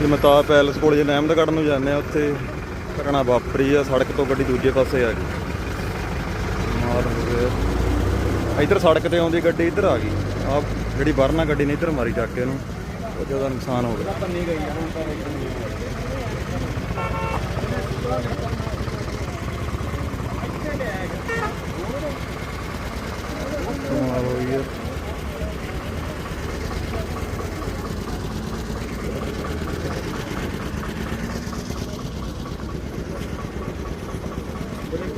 ਤੇ ਪੈਲਸ ਕੋਲ ਜੇ ਅਹਿਮਦਗੜ੍ਹ ਨੂੰ ਜਾਂਦੇ ਆ ਉੱਥੇ ਘਟਨਾ ਵਾਪਰੀ ਆ, ਸੜਕ ਤੋਂ ਗੱਡੀ ਦੂਜੇ ਪਾਸੇ ਆ ਗਈ। ਮਾਰ ਹੋ ਗਿਆ। ਇੱਧਰ ਸੜਕ ਤੇ ਆਉਂਦੀ ਗੱਡੀ ਇੱਧਰ ਆ ਗਈ। ਆ ਜਿਹੜੀ ਵਰਨਾ ਗੱਡੀ ਨੇ ਇੱਧਰ ਮਾਰੀ ਚੱਕ ਕੇ ਇਹਨੂੰ ਉਹ ਜ਼ਿਆਦਾ ਨੁਕਸਾਨ ਹੋ ਗਿਆ ਪੰਨੀ ਗਈ ਆ ਹੁਣ ਤਾਂ ਕਮਾਲ ਹੋਈ ਆ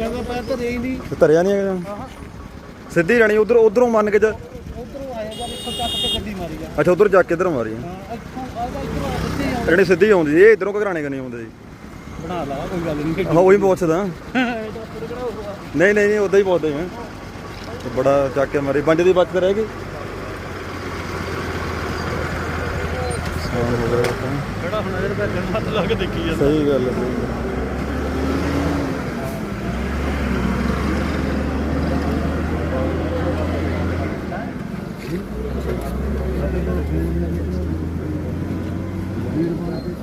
ਬ੍ਰੇਕਾਂ ਦਾ ਪੈਰ ਤਾਂ ਰਹੀ ਨਹੀਂ। ਤੇ ਧਰਿਆ ਨਹੀਂ ਹੈਗਾ ਸਿੱਧੀ ਜਾਣੀ ਉਧਰ ਉਧਰੋਂ ਮੰਨ ਕੇ ਜਾ ਉਧਰੋਂ ਆਇਆ ਜਦ ਇੱਥੋਂ ਚੱਕ ਕੇ ਗੱਡੀ ਮਾਰੀ ਆ। ਅੱਛਾ ਉਧਰ ਜਾ ਕੇ ਇੱਧਰ ਮਾਰੀ ਆ। ਹਾਂ ਇੱਥੋਂ ਆਗਾ ਇੱਧਰੋਂ ਹੀ ਜਿਹੜੀ ਸਿੱਧੀ ਆਉਂਦੀ ਇਹ ਇਧਰੋਂ ਘਰਾਣੇ ਕਨੀ ਆਉਂਦੇ ਜੀ? ਬਣਾ ਲਾ ਕੋਈ ਗੱਲ ਨਹੀਂ। ਆਹ ਉਹੀ ਪੁੱਛਦਾ। ਨਹੀਂ ਨਹੀਂ ਨਹੀਂ ਉਦਾਂ ਹੀ ਪੁੱਛਦੇ ਮੈਂ ਤੇ ਬੜਾ ਚੱਕ ਕੇ ਮਾਰੀ। ਪੰਜ ਦੀ ਬਚਤ ਰਹਿ ਗਈ। ਨੁਕਸਾਨ ਹੋ ਗਿਆ ਇਹ ਤਾਂ। ਕਿਹੜਾ ਹੁਣ ਇਹਦੇ ਪੈਰ ਹੱਥ ਲਾ ਕੇ ਦੇਖੀ ਜਾਂਦਾ। ਸਹੀ ਗੱਲ ਹੈ ਸਹੀ ਗੱਲ।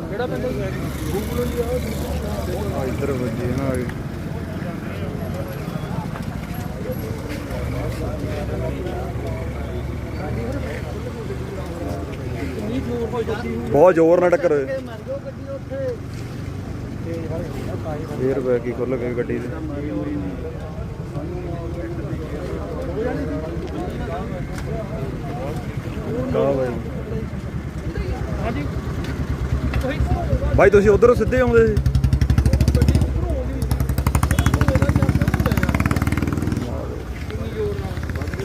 ਕਿਹੜਾ ਪਿੰਡ ਆ ਇੱਧਰ ਵੱਜੀ ਆ ਗਈ ਨਹੀਂ ਫਲੋਰ ਬਹੁਤ ਜ਼ੋਰ ਨਾਲ ਟੱਕਰ ਹੋਈ। ਮਰ ਗੱਡੀ ਫੇਰ ਬੈ ਕੀ ਖੁੱਲ ਗਈ ਗੱਡੀ ਦੇ ਮਾਰੀ ਹੋਈ ਨਹੀਂ ਕਾ ਬਾਈ ਹਾਂਜੀ। ਬਾਈ ਤੁਸੀਂ ਉਧਰੋਂ ਸਿੱਧੇ ਆਉਂਦੇ ਸੀ?